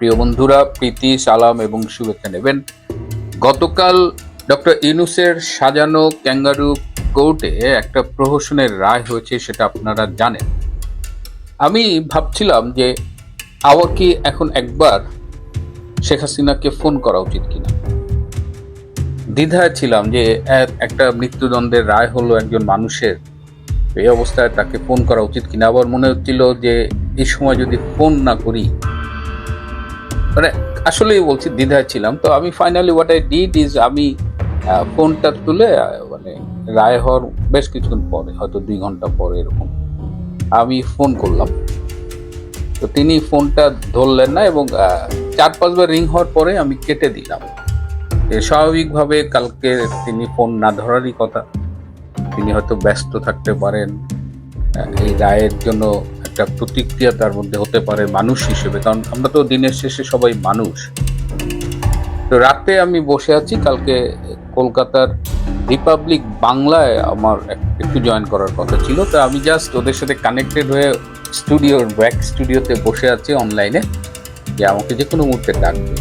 প্রিয় বন্ধুরা, প্রীতি, সালাম এবং শুভেচ্ছা নেবেন। গতকাল ডক্টর ইউনুসের সাজানো ক্যাঙ্গারু কোর্টে একটা প্রহসনের রায় হয়েছে, সেটা আপনারা জানেন। আমি ভাবছিলাম যে আমার কি এখন একবার শেখ হাসিনাকে ফোন করা উচিত কিনা। দ্বিধায় ছিলাম যে একটা মৃত্যুদণ্ডের রায় হলো একজন মানুষের। এই অবস্থায় তাকে ফোন করা উচিত কিনা? আবার মনে হচ্ছিল যে এই সময় যদি ফোন না করি মানে আসলেই বলছি, দ্বিধায় ছিলাম। তো আমি finally what I did is আমি ফোনটা তুলে মানে রায় হওয়ার বেশ কিছুক্ষণ পরে, হয়তো দুই ঘণ্টা পরে এরকম, আমি ফোন করলাম। তো তিনি ফোনটা ধরলেন না এবং চার পাঁচবার রিং হওয়ার পরে আমি কেটে দিলাম। স্বাভাবিকভাবে কালকে তিনি ফোন না ধরারই কথা। তিনি হয়তো ব্যস্ত থাকতে পারেন এই রায়ের জন্য একটা প্রতিক্রিয়া তার মধ্যে হতে পারে মানুষ হিসেবে, কারণ আমরা তো দিনের শেষে সবাই মানুষ। তো রাতে আমি বসে আছি, কালকে কলকাতার রিপাবলিক বাংলায় আমার একটু জয়েন করার কথা ছিল। তো আমি জাস্ট ওদের সাথে কানেক্টেড হয়ে স্টুডিওর ব্যাক স্টুডিওতে বসে আছি অনলাইনে যে আমাকে যে কোনো মুহূর্তে ডাকবে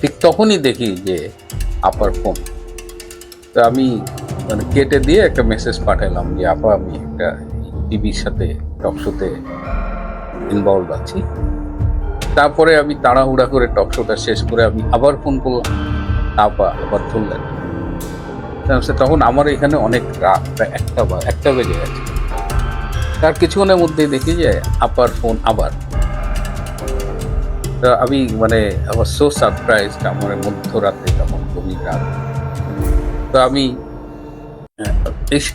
ঠিক তখনই দেখি যে আপার ফোন তো আমি মানে কেটে দিয়ে একটা মেসেজ পাঠালাম যে, আপা, আমি একটা টিভির সাথে টক শোতে ইনভলভ আছি। তারপরে আমি তাড়াহুড়া করে টক শোটা শেষ করে আমি আবার ফোন করলাম আপা আবার ধরলেন। তখন আমার এখানে অনেক রাত, প্রায় একটা বা, একটা বেজে গেছে। তার কিছুক্ষণের মধ্যেই দেখি যে আপার ফোন আবার। তো আমি মানে আবার সো সারপ্রাইজ আমার মধ্যরাতে তখন গভীর রাত। তো আমি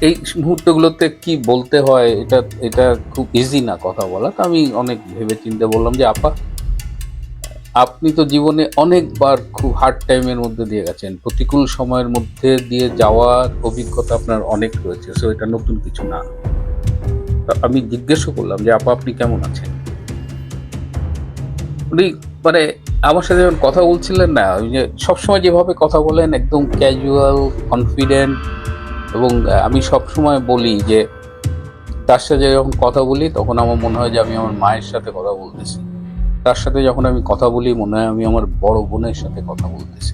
এই মুহূর্তগুলোতে কি বলতে হয়? এটা এটা খুব ইজি না কথা বলা। তো আমি অনেক ভেবে চিন্তে বললাম যে, আপা, আপনি তো জীবনে অনেকবার খুব হার্ড টাইমের মধ্যে দিয়ে গেছেন। প্রতিকূল সময়ের মধ্যে দিয়ে যাওয়ার অভিজ্ঞতা আপনার অনেক রয়েছে। সো এটা নতুন কিছু না। আমি জিজ্ঞেসও করলাম যে, আপা, আপনি কেমন আছেন? উনি মানে আমার সাথে যখন কথা বলছিলেন না, ওই যে সবসময় যেভাবে কথা বলেন, একদম ক্যাজুয়াল কনফিডেন্ট এবং আমি সবসময় বলি যে, তার সাথে যখন কথা বলি, তখন আমার মনে হয় যে আমি আমার মায়ের সাথে কথা বলতেছি। তার সাথে যখন আমি কথা বলি, মনে হয় আমি আমার বড় বোনের সাথে কথা বলতেছি।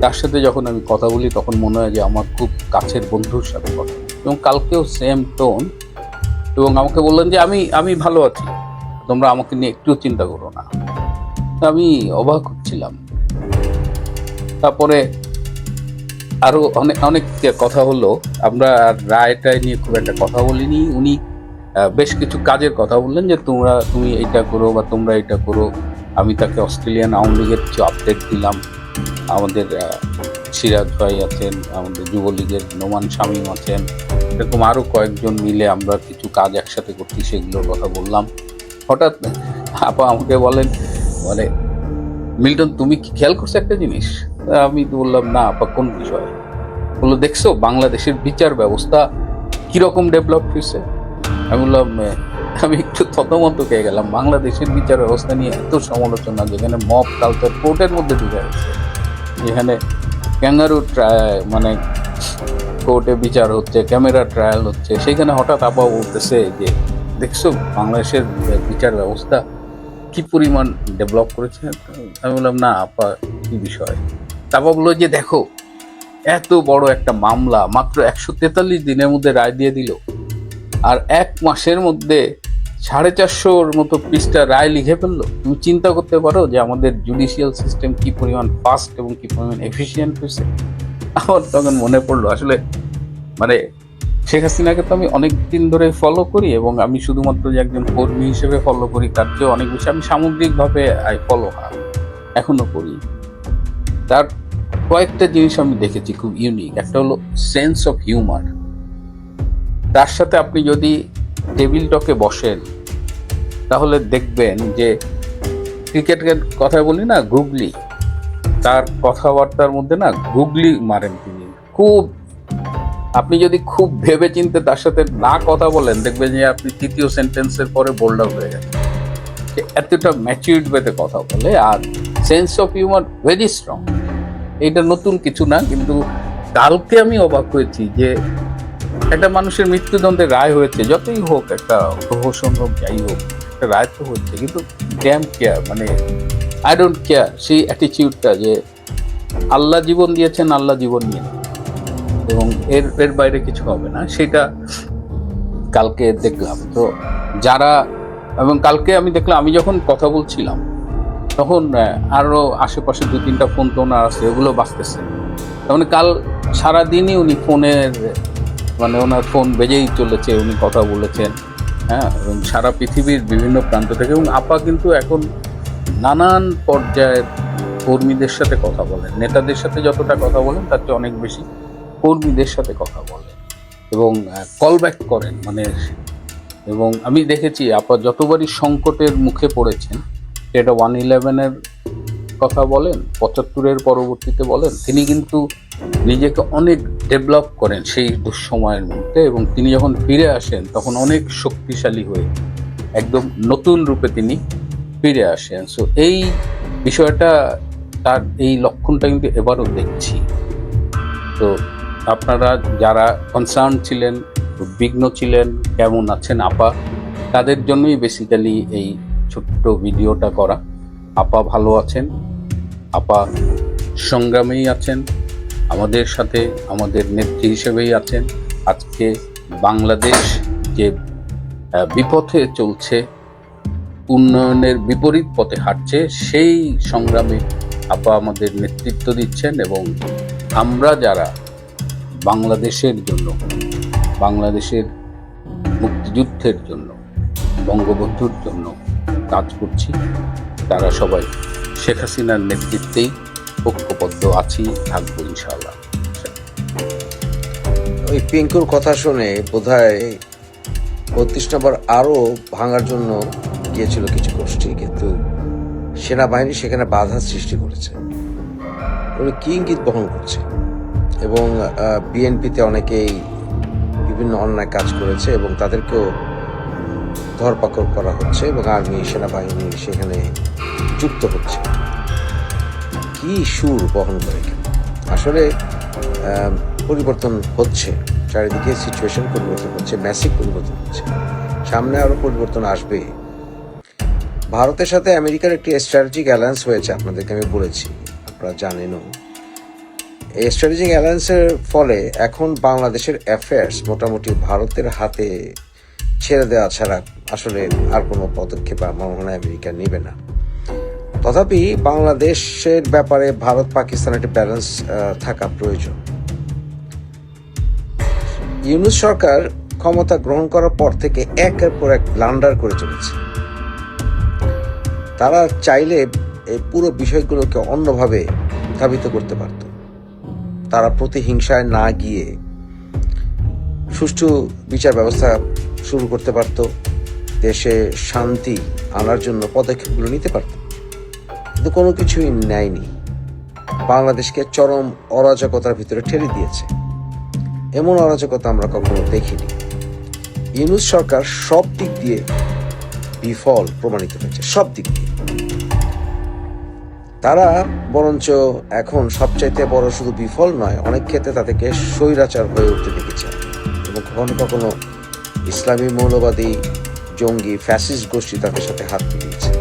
তার সাথে যখন আমি কথা বলি, তখন মনে হয় যে আমার খুব কাছের বন্ধুর সাথে কথা এবং কালকেও সেম টোন এবং আমাকে বললেন যে, আমি আমি ভালো আছি। তোমরা আমাকে নিয়ে একটু চিন্তা করো না। আমি অবাক হচ্ছিলাম। তারপরে আরও অনেক অনেক কথা হলো। আমরা রায় রায়টায় নিয়ে খুব একটা কথা বলিনি। উনি বেশ কিছু কাজের কথা বললেন যে তোমরা, তুমি এইটা করো বা তোমরা এটা করো। আমি তাকে অস্ট্রেলিয়ান আওয়ামী লীগের কিছু আপডেট দিলাম। আমাদের সিরাজ ভাই আছেন, আমাদের যুবলীগের নোমান শামীম আছেন। এরকম আরও কয়েকজন মিলে আমরা কিছু কাজ একসাথে করছি, সেগুলোর কথা বললাম। হঠাৎ আপা আমাকে বলেন, বলে, মিল্টন, তুমি কি খেয়াল করছ একটা জিনিস? আমি তো বললাম, না, আপা, কোন বিষয়ে? বলল, দেখছ, বাংলাদেশের বিচার ব্যবস্থা কীরকম ডেভেলপ হয়েছে? আমি বললাম আমি একটু থতমত খেয়ে গেলাম। বাংলাদেশের বিচার ব্যবস্থা নিয়ে এত সমালোচনা, যেখানে মব কালচার কোর্টের মধ্যে ঢুকে গেছে, যেখানে ক্যাঙ্গারু মানে কোর্টে বিচার হচ্ছে ক্যামেরা ট্রায়াল হচ্ছে, সেখানে হঠাৎ আপা বলতেছে যে, দেখছ, বাংলাদেশের বিচার ব্যবস্থা কি পরিমাণ ডেভেলপ করেছে? আমি বললাম, না, আপা, কি বিষয়? তারপর বলল যে দেখো, এত বড় একটা মামলা, মাত্র একশো তেতাল্লিশ দিনের মধ্যে রায় দিয়ে দিল। আর এক মাসের মধ্যে সাড়ে চারশোর মতো পৃষ্ঠা রায় লিখে ফেলল। তুমি চিন্তা করতে পারো যে আমাদের জুডিশিয়াল সিস্টেম কি পরিমাণ ফাস্ট এবং কি পরিমাণ এফিসিয়েন্ট হয়েছে। আমার তখন মনে পড়ল, আসলে মানে শেখ হাসিনাকে তো আমি অনেক দিন ধরে ফলো করি এবং আমি শুধুমাত্র যে একজন কর্মী হিসেবে ফলো করি, তার চেয়ে অনেক বেশি আমি সামগ্রিকভাবে ফলো হার এখনও করি। তার কয়েকটা জিনিস আমি দেখেছি খুব ইউনিক একটা হলো সেন্স অফ হিউমার তার সাথে আপনি যদি টেবিল টকে বসেন, তাহলে দেখবেন যে ক্রিকেটের কথা বলি না, গুগলি। তার কথাবার্তার মধ্যে না গুগলি মারেন তিনি। খুব, আপনি যদি খুব ভেবে চিনতে তার সাথে না কথা বলেন, দেখবেন যে আপনি তৃতীয় সেন্টেন্সের পরে বোল্ড হয়ে গেছে সে এতটা ম্যাচিউর্ড ওয়েতে কথা বলে, আর sense of humour very strong এটা নতুন কিছু না, কিন্তু কালকে আমি অবাক হয়েছি যে একটা মানুষের মৃত্যুদণ্ডের রায় হয়েছে, যতই হোক একটা প্রহসন হোক যাই হোক, একটা রায় তো হচ্ছে কিন্তু ড্যাম কেয়ার মানে আই ডোন্ট কেয়ার সেই অ্যাটিটিউডটা যে আল্লাহ জীবন দিয়েছেন, আল্লাহ জীবন নিয়ে এবং এর এর বাইরে কিছু হবে না, সেটা কালকে দেখলাম। তো যারা, এবং কালকে আমি দেখলাম, আমি যখন কথা বলছিলাম তখন আরও আশেপাশে দু তিনটা ফোন টোন আর আছে, ওগুলো বাঁচতেছে তার মানে কাল সারাদিনই উনি ফোনের মানে ওনার ফোন বেজেই চলেছে, উনি কথা বলেছেন হ্যাঁ এবং সারা পৃথিবীর বিভিন্ন প্রান্ত থেকে, এবং আপা কিন্তু এখন নানান পর্যায়ের কর্মীদের সাথে কথা বলেন। নেতাদের সাথে যতটা কথা বলেন, তার চেয়ে অনেক বেশি কর্মীদের সাথে কথা বলেন এবং কল ব্যাক করেন মানে এবং আমি দেখেছি, আপা যতবারই সংকটের মুখে পড়েছেন সেটা ওয়ান ইলেভেনের কথা বলেন পঁচাত্তরের পরবর্তীতে বলেন, তিনি কিন্তু নিজেকে অনেক ডেভেলপ করেন সেই দুঃসময়ের মধ্যে এবং তিনি যখন ফিরে আসেন, তখন অনেক শক্তিশালী হয়ে একদম নতুন রূপে তিনি ফিরে আসেন। সো এই বিষয়টা, তার এই লক্ষণটা কিন্তু এবারও দেখছি। তো, আপনারা যারা কনসার্ন ছিলেন, উদ্বিগ্ন ছিলেন, কেমন আছেন আপা, তাদের জন্যই বেসিক্যালি এই ছোট্ট ভিডিওটা করা। আপা ভালো আছেন, আপা সংগ্রামেই আছেন, আমাদের সাথে আমাদের নেত্রী হিসেবেই আছেন। আজকে বাংলাদেশ যে বিপথে চলছে, উন্নয়নের বিপরীত পথে হাঁটছে, সেই সংগ্রামে আপা আমাদের নেতৃত্ব দিচ্ছেন এবং আমরা যারা বাংলাদেশের জন্য, বাংলাদেশের মুক্তিযুদ্ধের জন্য, বঙ্গবন্ধুর জন্য কাজ করছি। তারা সবাই শেখ হাসিনার নেতৃত্বেই ঐক্যবদ্ধ আছি, থাকব ইনশাআল্লাহ। ওই পিঙ্কুর কথা শুনে বোধহয় বত্রিশ নম্বর আরও ভাঙার জন্য গিয়েছিল কিছু গোষ্ঠী, কিন্তু সেনাবাহিনী সেখানে বাধা সৃষ্টি করেছে। উনি কি ইঙ্গিত বহন করছে? এবং বিএনপিতে অনেকেই বিভিন্ন অন্যায় কাজ করেছে এবং তাদেরকেও ধরপাকড় করা হচ্ছে এবং আর্মি, সেনাবাহিনী সেখানে যুক্ত হচ্ছে। কি সুর বহন করে আসলে পরিবর্তন হচ্ছে। চারিদিকে সিচুয়েশন পরিবর্তন হচ্ছে ম্যাসিভ পরিবর্তন হচ্ছে। সামনে আরও পরিবর্তন আসবে। ভারতের সাথে আমেরিকার একটি স্ট্র্যাটেজিক অ্যালায়েন্স হয়েছে, আপনাদেরকে আমি বলেছি, আপনারা জানেনও। এই স্ট্র্যাটেজিক অ্যালায়েন্সের ফলে এখন বাংলাদেশের অ্যাফেয়ার্স মোটামুটি ভারতের হাতে ছেড়ে দেওয়া ছাড়া আসলে আর কোনো পদক্ষেপ আমার মনে হয় আমেরিকা নেবে না। তথাপি বাংলাদেশের ব্যাপারে ভারত পাকিস্তান একটা ব্যালেন্স থাকা প্রয়োজন। ইউনুস সরকার ক্ষমতা গ্রহণ করার পর থেকে একের পর এক ব্লান্ডার করে চলেছে। তারা চাইলে এই পুরো বিষয়গুলোকে অন্যভাবে স্থাপিত করতে পারত। তারা প্রতিহিংসায় না গিয়ে সুষ্ঠু বিচার ব্যবস্থা শুরু করতে পারত, দেশে শান্তি আনার জন্য পদক্ষেপগুলো নিতে পারত। কিন্তু কোনো কিছুই নেয়নি। বাংলাদেশকে চরম অরাজকতার ভিতরে ঠেলে দিয়েছে। এমন অরাজকতা আমরা কখনো দেখিনি। ইউনুস সরকার সব দিক দিয়ে বিফল প্রমাণিত হয়েছে, সব দিক দিয়ে। তারা বরঞ্চ এখন সবচাইতে বড় শুধু বিফল নয়, অনেক ক্ষেত্রে তাদেরকে স্বৈরাচার হয়ে উঠতে দেখেছে। এবং কখনো কখনো ইসলামী মৌলবাদী জঙ্গি ফ্যাসিস্ট গোষ্ঠী তাদের সাথে হাত মিলিয়েছে।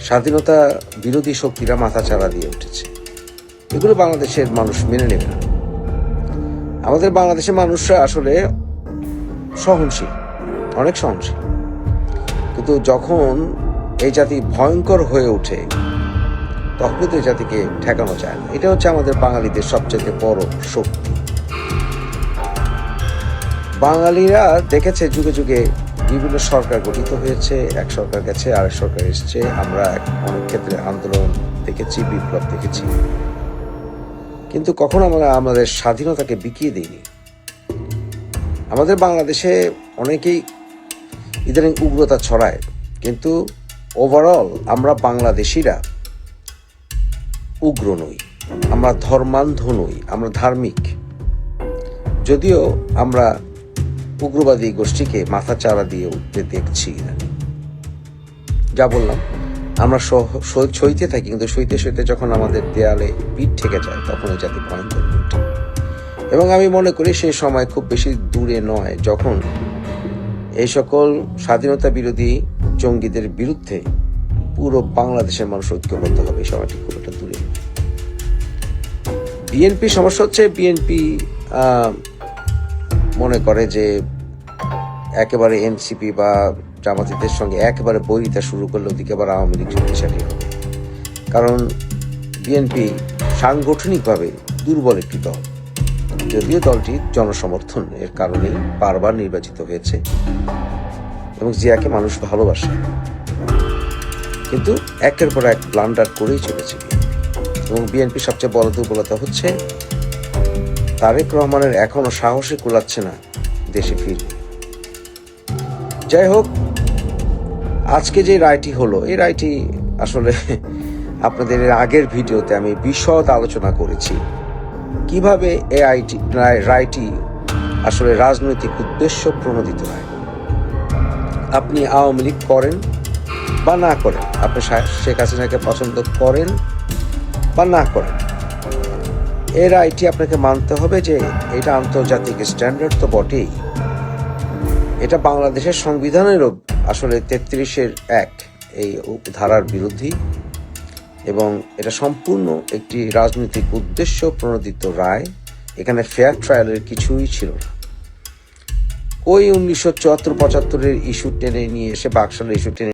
স্বাধীনতা বিরোধী শক্তিরা মাথা চাড়া দিয়ে উঠেছে। এগুলো বাংলাদেশের মানুষ মেনে নেবে না। আমাদের বাংলাদেশের মানুষরা আসলে সহনশীল, অনেক সহনশীল। কিন্তু যখন এই জাতি ভয়ঙ্কর হয়ে ওঠে তখন তো এই জাতিকে ঠেকানো যায় না। এটা হচ্ছে আমাদের বাঙালিদের সবচেয়ে বড় শক্তি। বাঙালিরা দেখেছে যুগে যুগে বিভিন্ন সরকার গঠিত হয়েছে, এক সরকার গেছে, আরেক সরকার এসছে। আমরা অনেক ক্ষেত্রে আন্দোলন দেখেছি, বিপ্লব দেখেছি। কিন্তু কখনো আমরা আমাদের স্বাধীনতাকে বিকিয়ে দিইনি। আমাদের বাংলাদেশে অনেকেই ইদানিং উগ্রতা ছড়ায়, কিন্তু ওভারঅল আমরা বাংলাদেশিরা উগ্র নই। আমরা ধর্মান্ধ নই, আমরা ধার্মিক। যদিও আমরা উগ্রবাদী গোষ্ঠীকে মাথা চারা দিয়ে উঠতে দেখছি যা বললাম, আমরা সইতে থাকি, কিন্তু সইতে সইতে যখন আমাদের দেয়ালে পিঠ ঠেকে যায়, তখন এই জাতি ভয়ঙ্কর এবং আমি মনে করি সেই সময় খুব বেশি দূরে নয়, যখন এই সকল স্বাধীনতা বিরোধী জঙ্গিদের বিরুদ্ধে পুরো বাংলাদেশের মানুষ ঐক্যবদ্ধ হবে, এই সময়টি খুব একটা দূরে। বিএনপি সমস্যা হচ্ছে, বিএনপি মনে করে যে একেবারে এনসিপি বা জামাতিদের সঙ্গে একেবারে বৈরিতা শুরু করলে ওদিকে আবার আওয়ামী লীগ শক্তিশালী হবে কারণ বিএনপি সাংগঠনিকভাবে দুর্বল একটি দল। যদিও দলটি জনসমর্থন এর কারণে বারবার নির্বাচিত হয়েছে এবং জিয়াকে মানুষ ভালোবাসে। কিন্তু একের পর এক ব্লান্ডার করেই চলেছে এবং বিএনপি সবচেয়ে বড় দুর্বলতা হচ্ছে তারেক রহমানের এখনও সাহসে কুলাচ্ছে না দেশে ফিরবে যাই হোক, আজকে যে রায়টি হলো, এই রায়টি আসলে আপনাদের আগের ভিডিওতে আমি বিশদ আলোচনা করেছি। কীভাবে এই আইটি রায়টি আসলে রাজনৈতিক উদ্দেশ্য প্রণোদিত হয়। আপনি আওয়ামী লীগ করেন বা না করেন, আপনি শেখ হাসিনাকে পছন্দ করেন বা না করেন। এর আইটি আপনাকে মানতে হবে যে এটা আন্তর্জাতিক স্ট্যান্ডার্ড তো বটেই। এটা বাংলাদেশের সংবিধানেরও আসলে তেত্রিশের এক এই ধারার বিরোধী এবং এটা সম্পূর্ণ একটি রাজনৈতিক উদ্দেশ্য প্রণোদিত রায়। এখানে ফেয়ার ট্রায়ালের কিছুই ছিল না। ওই উনিশশো চুয়াত্তর পঁচাত্তরের ইস্যু টেনে নিয়ে এসে বাকশালের ইস্যু টেনে